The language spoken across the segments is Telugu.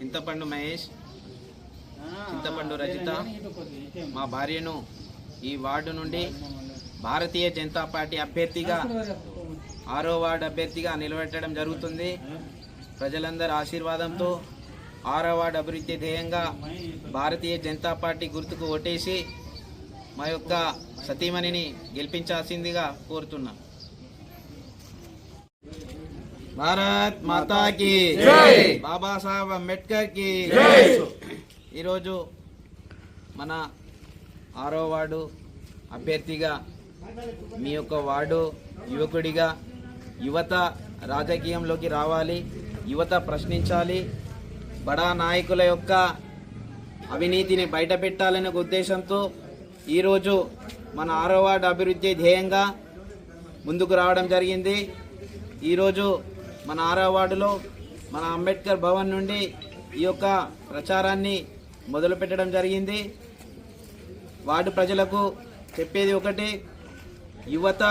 చింతపండు మహేష్. చింతపండు రజిత. మా భార్యను ఈ వార్డు నుండి భారతీయ జనతా పార్టీ అభ్యర్థిగా ఆరో వార్డు అభ్యర్థిగా నిలబెట్టడం జరుగుతుంది. ప్రజలందరి ఆశీర్వాదంతో ఆరో వార్డు అభివృద్ధి ధ్యేయంగా భారతీయ జనతా పార్టీ గుర్తుకు ఓటేసి మా యొక్క సతీమణిని గెలిపించాల్సిందిగా కోరుతున్నా. భారత్ మాతాకి. బాబాసాహెబ్ అంబేద్కర్కి ఈరోజు మన ఆరో వార్డు అభ్యర్థిగా మీ యొక్క వార్డు యువకుడిగా యువత రాజకీయంలోకి రావాలి యువత ప్రశ్నించాలి బడా నాయకుల యొక్క అవినీతిని బయటపెట్టాలనే ఒక ఉద్దేశంతో ఈరోజు మన ఆరో వార్డు అభివృద్ధి ధ్యేయంగా ముందుకు రావడం జరిగింది. ఈరోజు మన ఆరో వార్డులో మన అంబేద్కర్ భవన్ నుండి ఈ యొక్క ప్రచారాన్ని మొదలుపెట్టడం జరిగింది. వార్డు ప్రజలకు చెప్పేది ఒకటి యువత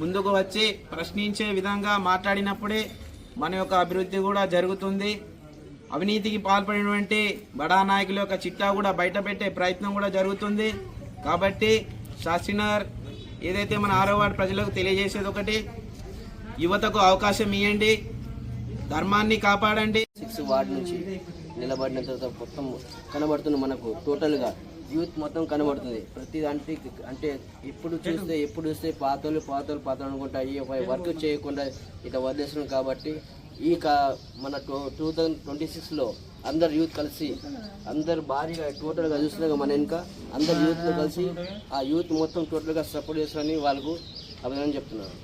ముందుకు వచ్చి ప్రశ్నించే విధంగా మాట్లాడినప్పుడే మన యొక్క అభివృద్ధి కూడా జరుగుతుంది. అవినీతికి పాల్పడినటువంటి బడా నాయకుల యొక్క చిట్టా కూడా బయటపెట్టే ప్రయత్నం కూడా జరుగుతుంది. కాబట్టి శాస్త్రీనగర్ ఏదైతే మన ఆరో వార్డు ప్రజలకు తెలియజేసేది ఒకటి యువతకు అవకాశం ఇవ్వండి ధర్మాన్ని కాపాడండి. సిక్స్ వార్డ్ నుంచి నిలబడిన తర్వాత మొత్తం కనబడుతుంది మనకు. టోటల్గా యూత్ మొత్తం కనబడుతుంది. ప్రతి దాంట్లో అంటే ఎప్పుడు చూస్తే ఎప్పుడు చూస్తే పాతలు పాతలు పాతలు అనుకుంటా ఈ వర్క్ చేయకుండా ఇట్లా వదిలేస్తున్నాం కాబట్టి ఈ కా మన టూ టూ థౌజండ్ ట్వంటీ సిక్స్లో అందరు యూత్ కలిసి అందరు భారీగా టోటల్గా చూస్తున్నాగా మన వెనుక అందరు యూత్లో కలిసి ఆ యూత్ మొత్తం టోటల్గా సపోర్ట్ చేస్తారని వాళ్ళకు అభినందన చెప్తున్నాను.